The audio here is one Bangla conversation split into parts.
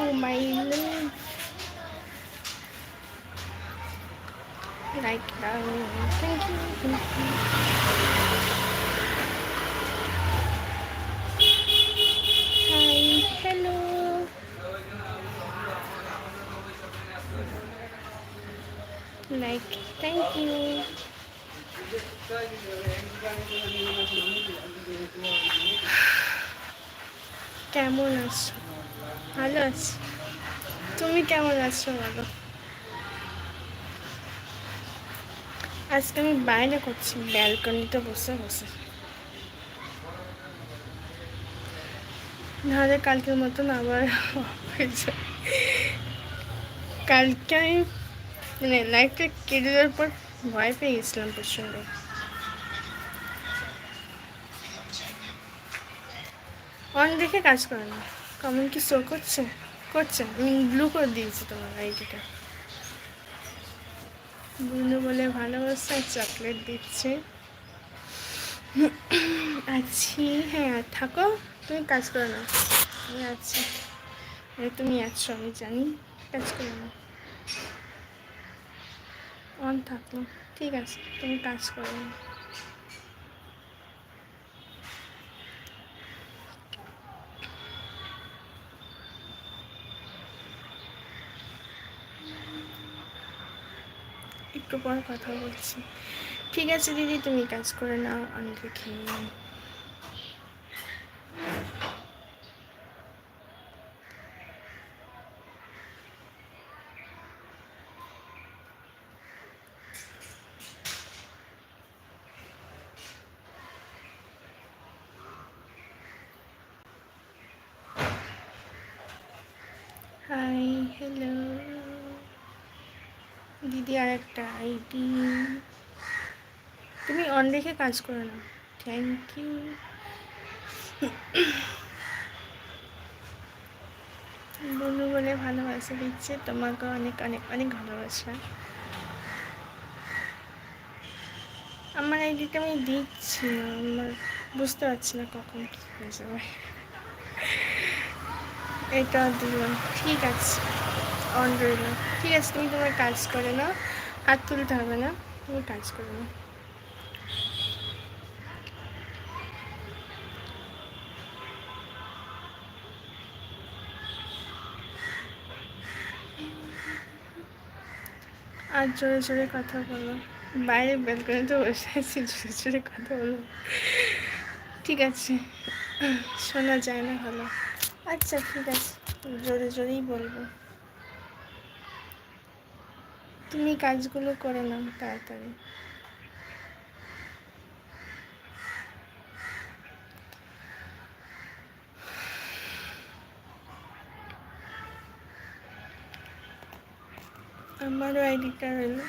welcome to my like thank you hi hello like thank you কেমন আছো ভালো আছি। তুমি কেমন আছো বলো? আজকে আমি বাইরে করছি, ব্যালকনিতে বসে বসে। নাহলে কালকের মতন আবার কালকে আমি মানে লাইফটা কেটে যাওয়ার পর ভয় পেয়ে গেছিলাম প্রচণ্ড অন দেখে কাজ করে না কমন কি শো করছে? করছে? আমি ব্লু করে দিয়েছি তোমার আইডিটা। বন্ধু বলে ভালোবাসা চকলেট দিচ্ছে। আছি হ্যাঁ থাকো। তুমি কাজ করো না। আমি আছি। তুমি আছো, আমি জানি। কাজ করো না। অন থাকল ঠিক আছে, তুমি কাজ করো না। একটু পর কথা বলছি। ঠিক আছে দিদি তুমি কাজ করে নাও আমি দেখে নিই। দিদি আর একটা আইডি। তুমি অন রেখে কাজ করো না। থ্যাংক ইউ বন্ধু বলে ভালোবাসা দিচ্ছে, তোমাকে অনেক অনেক অনেক ভালোবাসা। আমার আইডিটা আমি দিচ্ছি না, আমার বুঝতে পারছি না কখন কী হয়ে যাবে। এটা দিলাম, ঠিক আছে। অন ঠিক আছে, তুমি তোমার কাজ করে নাও, হাত তুলতে হবে না, তুমি কাজ করে নাও। আর জোরে জোরে কথা বলো। বাইরে বেলকনিতে বসে আছি, জোরে জোরে কথা বলো। ঠিক আছে, শোনা যায় না ভালো। আচ্ছা ঠিক আছে, জোরে জোরেই বলব। তুমি কাজগুলো করে নাও তাড়াতাড়ি। আমারও আইডিটা হলো।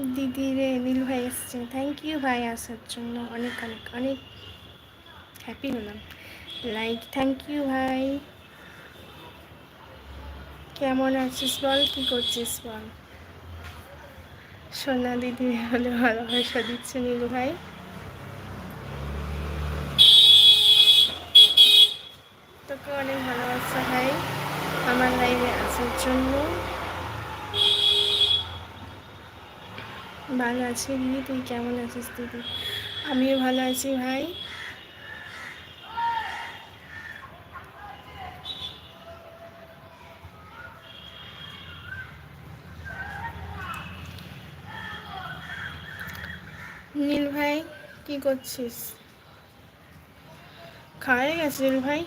দিদি রে নীল ভাই এসছে। থ্যাংক ইউ ভাই আসার জন্য। অনেক অনেক অনেক হ্যাপি হলাম। লাইক থ্যাংক ইউ ভাই। কেমন আছিস বল? কী করছিস বল? সোনা দিদি হলে ভালোবাসা দিচ্ছে নীলু ভাই। তোকে অনেক ভালোবাসা ভাই। আমার লাইভে আসার জন্য। ভালো আছি দিদি তুই কেমন আছিস দিদি? আমিও ভালো আছি ভাই। নীল ভাই, কি করছিস? খাওয়া গেছে নীল ভাই?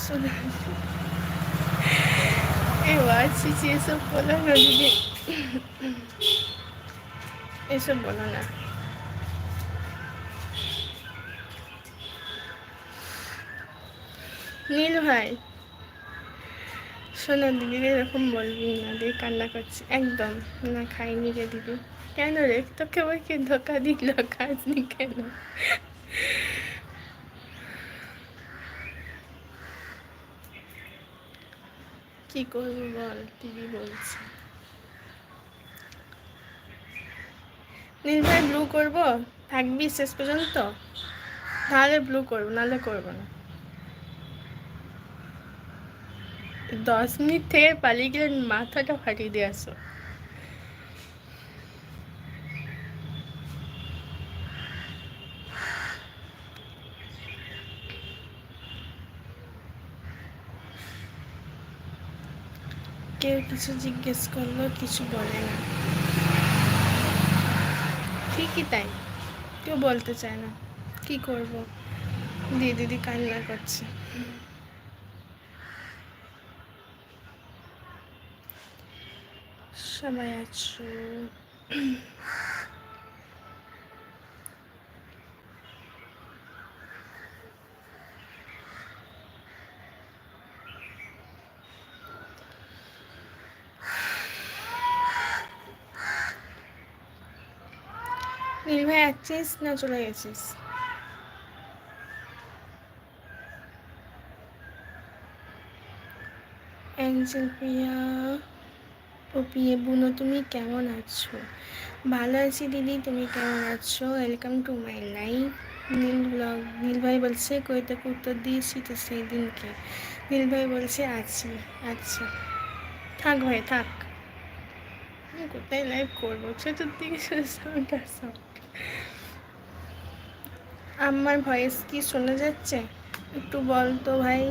শোনা এবার ছিছি এসব বলো না দিদি এসব বলো না নীল ভাই শোনো দিদি এরকম বলবি না, দিয়ে কান্না করছি। একদম, না, খাইনি রে দিদি। কেন রে? তোকে ওই কি ধোকা দিল খাসনি কেন? কি করব বল টিভি বলছে। নীল ভাই ব্লু করব? থাকবি শেষ পর্যন্ত? তাহলে ব্লু করব, নাহলে করব না। দশ মিনিট থেকে পালিয়ে গেলে মাথাটা ফাটিয়ে দিয়ে আসো। কেউ কিছু জিজ্ঞেস করল, কিছু বলে না। ঠিকই তাই। কেউ বলতে চায় না। কি করব? দিদি দিদি কান্না করছে। সবাই আছো। ভাই আসছিস না চলে গেছিস অ্যাঞ্জেল প্রিয়া ও প্রিয়ে বুনো, তুমি কেমন আছো? ভালো আছি দিদি, তুমি কেমন আছো? Welcome to my life Neel blog, Neel ভাই বলছে, কই থেকে উত্তর দিয়েছি তো সেই দিনকে। নীল ভাই বলছে আছি আচ্ছা। থাক ভাই, থাক। কোথায় লাইভ করব? চতুর্দিকে শুধু সাউন্ড আর সাউন্ড আমার ভয়েস কি শোনা যাচ্ছে? একটু বল তো ভাই।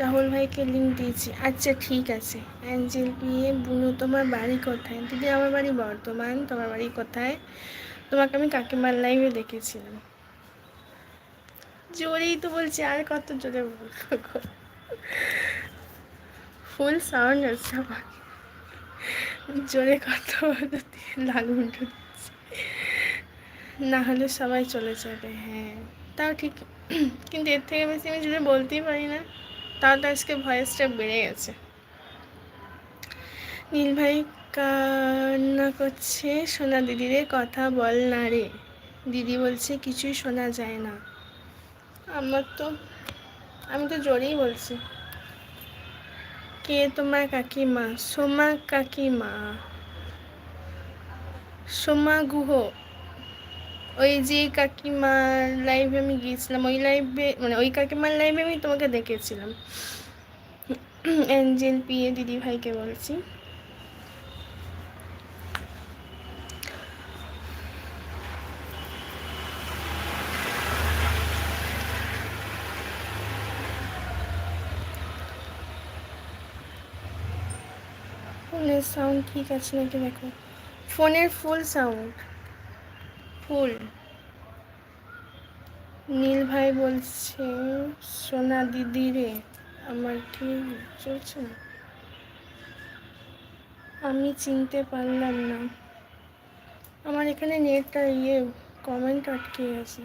রাহুল ভাইকে লিঙ্ক দিয়েছি। আচ্ছা ঠিক আছে। অ্যাঞ্জেল বিয়ে বুনু, তোমার বাড়ি কোথায়? দিদি, আমার বাড়ি বর্তমান তোমার বাড়ি কোথায়? তোমাকে আমি কাকিমার লাইভে দেখেছিলাম। জোরেই তো বলছি, আর কত জোরে ফুল সাউন্ড আছে আমার। জোরে কথা বলতে মুন্ডু না হলে সবাই চলে যাবে হ্যাঁ। তাও ঠিক, কিন্তু এর থেকে বেশি আমি জোরে বলতেই পারি না তাও তো আজকে ভয়েসটা বেড়ে গেছে। নীল ভাই কান্না করছে, সোনা দিদিরে কথা বল না রে। দিদি বলছে, কিছুই শোনা যায় না। আমার তো, আমি তো জোরেই বলছি। কে তোমার কাকিমা? সোমা কাকিমা। সোমা গুহ। ওই যে কাকিমার লাইভে আমি গিয়েছিলাম, ওই লাইভে মানে ওই কাকিমার লাইভে আমি তোমাকে দেখেছিলাম। অ্যাঞ্জেল পিয়ে দিদি ভাইকে বলছি ফোনের সাউন্ড ঠিক আছে নাকি দেখো? ফোনের ফুল সাউন্ড ফুল নীল ভাই বলছে, সোনা দিদি রে, আমার কি চলছে না? আমি চিনতে পারলাম না। আমার এখানে নেটটা ইয়ে কমেন্ট আটকে আছে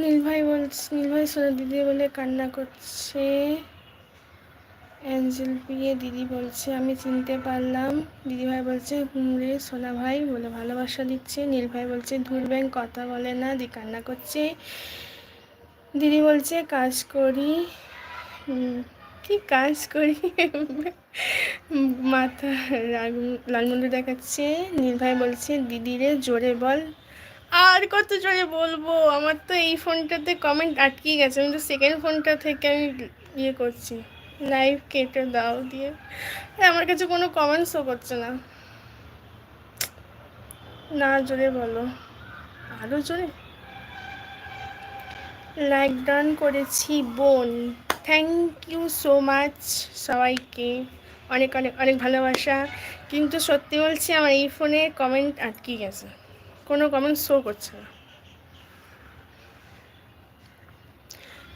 নীল ভাই বলছে, নীল ভাই সোনা দিদি বলে কান্না করছে। অ্যাঞ্জেল পিয়ে দিদি বলছে, আমি চিনতে পারলাম। দিদি ভাই বলছে হুমরে সোনা ভাই, বলে ভালোবাসা দিচ্ছে। নীল ভাই বলছে, ধুর ব্যাংক কথা বলে না, দি কান্না করছে। দিদি বলছে, কাজ করি। কি কাজ করি? মাথা লালমন্ডু দেখাচ্ছে। নীল ভাই বলছে দিদিরে জোরে বল। আর কত জোরে বলব? আমার তো এই ফোনটাতে কমেন্ট আটকে গেছে। আমি তো সেকেন্ড ফোনটা থেকে আমি ইয়ে করছি। লাইভ কেটে দাও দিয়ে। আমার কাছে কোনো কমেন্টসও করছে না। না, জোরে বলো। আরও জোরে? লাইক ডান করেছি, বোন। থ্যাংক ইউ সো মাচ সবাইকে। অনেক অনেক অনেক ভালোবাসা। কিন্তু সত্যি বলছি, আমার এই ফোনে কমেন্ট আটকে গেছে। কোনো কমেন্ট শো করছে না।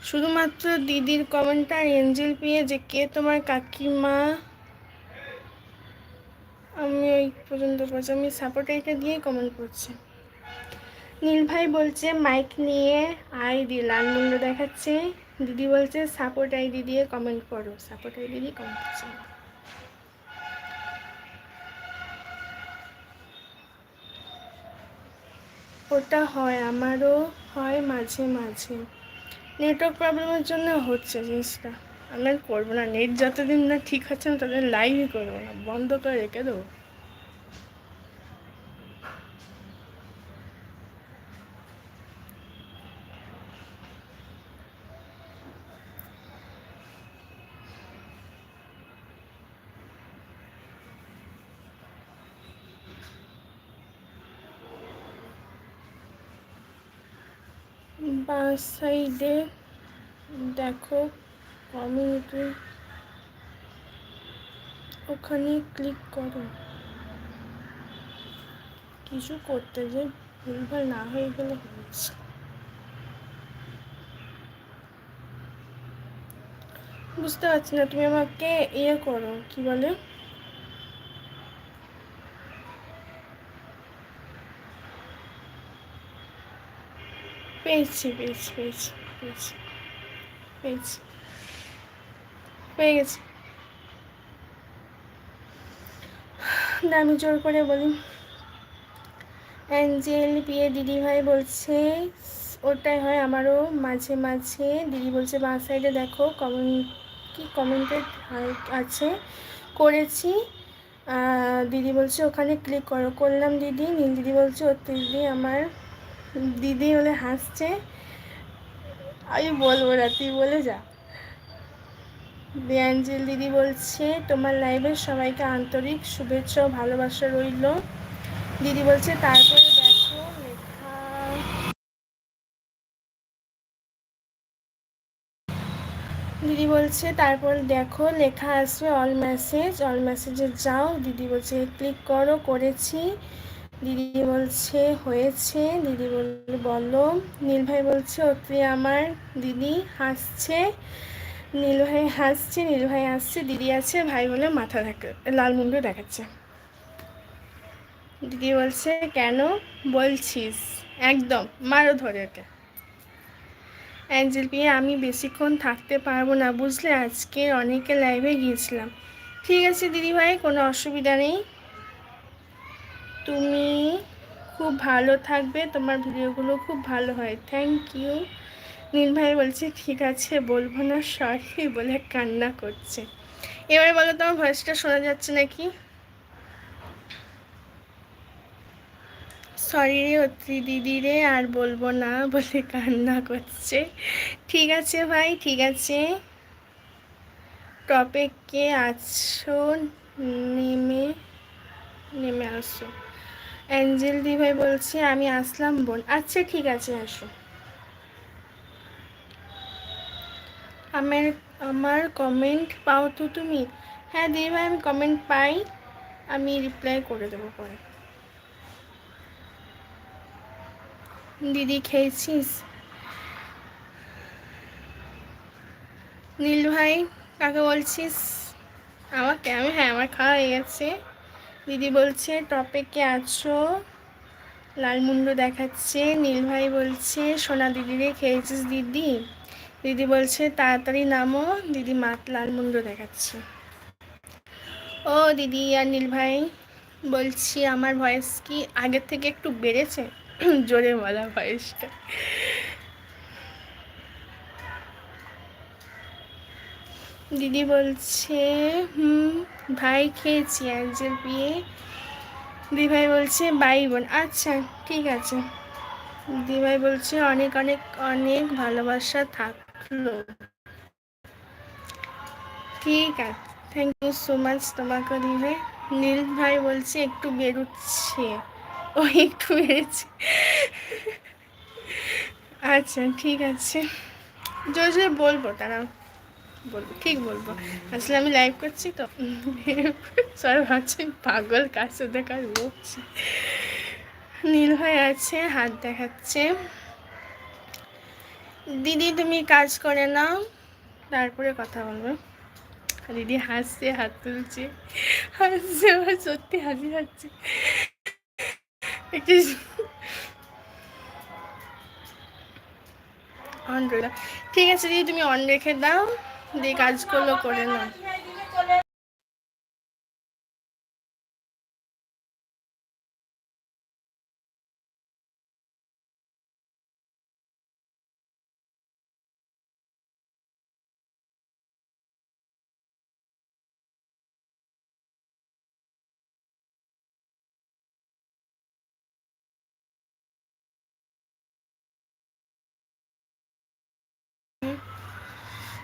শুধুমাত্র দিদির কমেন্টটা এঞ্জেল পেয়ে যে কে তোমার কাকিমা, আমি ওই পর্যন্ত পড়ছি আমি সাপোর্ট এটা দিয়েই কমেন্ট করছি। নীল ভাই বলছে মাইক নিয়ে আই দিয়ে লাল মুন্ড দেখাচ্ছে। দিদি বলছে সাপোর্ট আইডি দিয়ে কমেন্ট করো। সাপোর্ট আইডি দিয়ে কমেন্ট করছে। ওটা হয়, আমারও হয় মাঝে মাঝে। নেটওয়ার্ক প্রবলেমের জন্য হচ্ছে জিনিসটা। আমি আর করব না। নেট যতদিন না ঠিক আছে না তাদের লাইভই করব না। বন্ধ করে রেখে দেবো। বাঁ সাইডে দেখো কমিউনিটি। ওখানে ক্লিক করো। কিছু করতে যে ভুলভাল না হয়ে গেলে বুঝতে পারছি না, তুমি আমাকে ইয়ে করো, কি বলে? পেয়েছি পেয়েছি পেয়েছি পেয়েছি পেয়েছি, পেয়ে গেছি। আমি জোর করে বলি, অ্যাঞ্জেল, বিয়ে দিদিভাই বলছে, ওটাই হয় আমারও মাঝে মাঝে। দিদি বলছে, বাঁ সাইডে দেখো কমেন্ট কি কমেন্টেড আছে? করেছি। দিদি বলছে, ওখানে ক্লিক করো। করলাম দিদি, নীল দিদি বলছে ও দিদি আমার দিদি হলে হাসছে। আমি বলব না, তুই বলে যা। দিয়াঞ্জেল দিদি বলছে, তোমার লাইভের সবাইকে আন্তরিক শুভেচ্ছা ও ভালোবাসা রইল। দিদি বলছে, তারপরে দেখো, লেখা দিদি বলছে, তারপর দেখো, লেখা আসবে অল মেসেজ অল মেসেজে যাও। দিদি বলছে ক্লিক করো, করেছি। দিদি বলছে, হয়েছে। দিদি বলল, বলো। নীল ভাই বলছে অতি আমার দিদি হাসছে। নীল ভাই হাসছে, নীল ভাই আসছে দিদি আছে, ভাই বলে মাথা দেখা লাল মুন্ডু দেখাচ্ছে। দিদি বলছে, কেন বলছিস? একদম, মারো ধরে ওকে। অ্যাঞ্জেল পিয়ে, আমি বেশিক্ষণ থাকতে পারব না, বুঝলে? আজকে অনেকে লাইভে গিয়েছিলাম। ঠিক আছে দিদি ভাই, কোনো অসুবিধা নেই। তুমি খুব ভালো থাকবে, তোমার ভিডিওগুলো খুব ভালো হয়। থ্যাংক ইউ নীল ভাই বলছে, ঠিক আছে, বলব না সরি বলে কান্না করছে। এবারে বলো, তোমার ভয়েসটা শোনা যাচ্ছে নাকি? সরি রে, অত্রি দিদি রে, আর বলব না বলে কান্না করছে। ঠিক আছে ভাই, ঠিক আছে। টপে কে আছো, নেমে নেমে আসো। অ্যাঞ্জেল দি ভাই বলছে, আমি আসলাম বোন। আচ্ছা ঠিক আছে, আসো। আমার আমার কমেন্ট পাও তো তুমি? হ্যাঁ দিদি ভাই আমি কমেন্ট পাই। আমি রিপ্লাই করে দেবো পরে। দিদি, খেয়েছিস? নীল ভাই, কাকে বলছিস? আমাকে, আমি হ্যাঁ আমার খাওয়া হয়ে গেছে। দিদি বলছে টপেকে আছো? লালমুন্ডু দেখাচ্ছে নীল ভাই বলছে, সোনা দিদিরে খেয়েছিস দিদি? দিদি বলছে, তাড়াতাড়ি নামো। দিদি মাত লালমুন্ডু দেখাচ্ছে। ও দিদি আর নীল ভাই বলছি আমার ভয়েস কি আগের থেকে একটু বেড়েছে? জোরে বলা ভয়েসটা। দিদি বলছে, হুম ভাই খেয়েছি অ্যাঞ্জেল বিয়ে। দিভাই বলছে, বাই বোন। আচ্ছা ঠিক আছে। দিভাই বলছে, অনেক অনেক অনেক ভালোবাসা থাকল। ঠিক আছে থ্যাংক ইউ সো মাচ তোমাকে দিভাই নীল ভাই বলছে, একটু বেরোচ্ছে। ও একটু বেড়েছে আচ্ছা ঠিক আছে। জোরে বলব তারা বলব, ঠিক বলব। আসলে আমি লাইভ করছি তো। সবাই ভাবছি, পাগল, কার সাথে কাজ বলছি নীল হয়ে আছে, হাত দেখাচ্ছে। দিদি, তুমি কাজ করে নাও। তারপরে কথা বলব। দিদি হাসছে, হাত তুলছে। হাসছে আমার সত্যি হাসি হাসছে অন রইল ঠিক আছে দিদি, তুমি অন রেখে দাও। দিয়ে কাজগুলো করে নাও।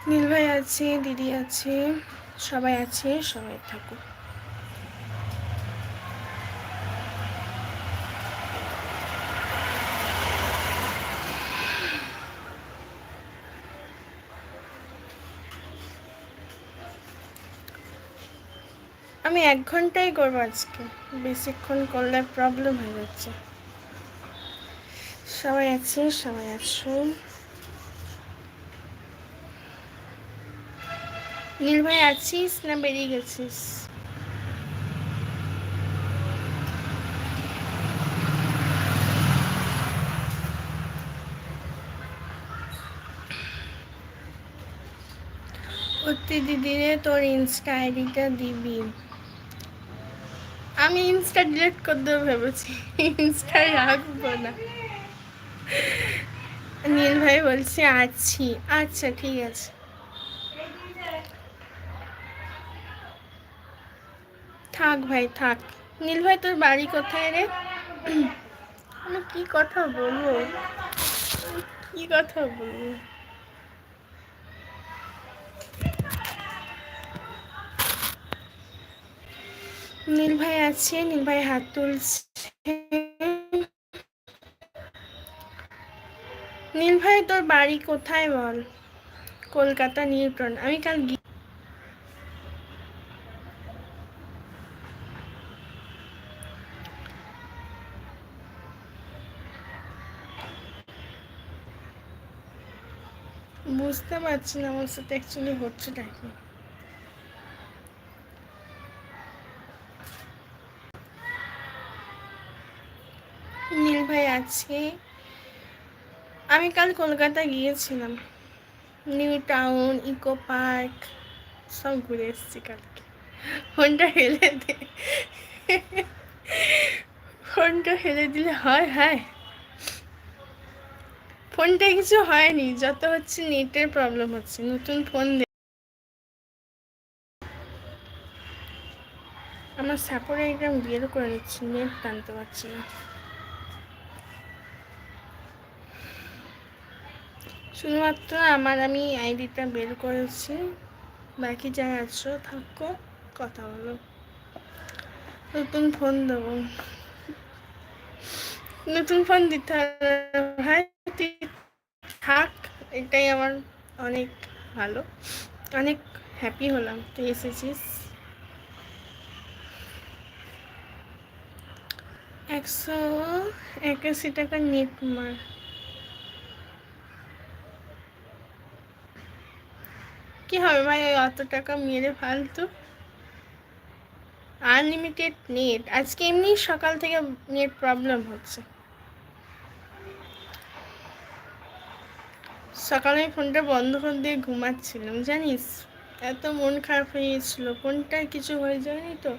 নীল ভাই আছে, দিদি আছে, সবাই আছে, সবাই থাকুক। আমি এক ঘন্টাই করব আজকে। বেশিক্ষণ করলে প্রবলেম হয়ে যাচ্ছে। সবাই আছে, সবাই আছো। নীল আছিস না বেরিয়ে গেছিস? অতি দিদিরে তোর ইনস্টা আইডিটা দিবি। আমি ইনস্টা ডিলিট করে দেবো ভেবেছি। ইনস্টা রাখব না। নীল ভাই বলছে, আছি। আচ্ছা ঠিক আছে। থাক ভাই, থাক। নীল ভাই, তোর বাড়ি কোথায় রে? আমি কি কথা বলব? কি কথা বলব? নীল ভাই আছে, নীল ভাই হাত তুলছে। নীল ভাই, তোর বাড়ি কোথায় বল? কলকাতা নিউটন আমি কাল বুঝতে পারছি না আমার সাথে অ্যাকচুয়ালি হচ্ছেটা কি। নীল ভাই আছে। আমি কাল কলকাতা গিয়েছিলাম। নিউ টাউন, ইকো পার্ক, সব ঘুরে এসেছি কালকে। ফোনটা হেলে দে। ফোনটা হেলে দিলে হয় হয়। ফোনটা কিছু হয়নি, যত হচ্ছে নেটের প্রবলেম হচ্ছে, নতুন ফোন আমার সাপোর্টে একদম বিয়ের করে নিচ্ছি নেট টানতে পারছি না। শুধুমাত্র আমার আমি আইডিটা বের করেছি, বাকি যা আছো থাকো কথা বলো। নতুন ফোন দেবো। নতুন ফোন দিতে হবে। ভাই থাক, এটাই আমার অনেক ভালো। অনেক হ্যাপি হলাম তুই এসেছিস। একশো একাশি টাকা নেট মার। কি হবে ভাই, ওই অত টাকা মেরে ফালতু? আনলিমিটেড নেট আজকে এমনি সকাল থেকে নেট প্রবলেম হচ্ছে। সকালে ফোনটা বন্ধ করে দিয়ে ঘুমাচ্ছিলাম, জানিস? এত মন খারাপ হয়ে গেছিল ফোনটা কিছু হয়ে যায়নি তো।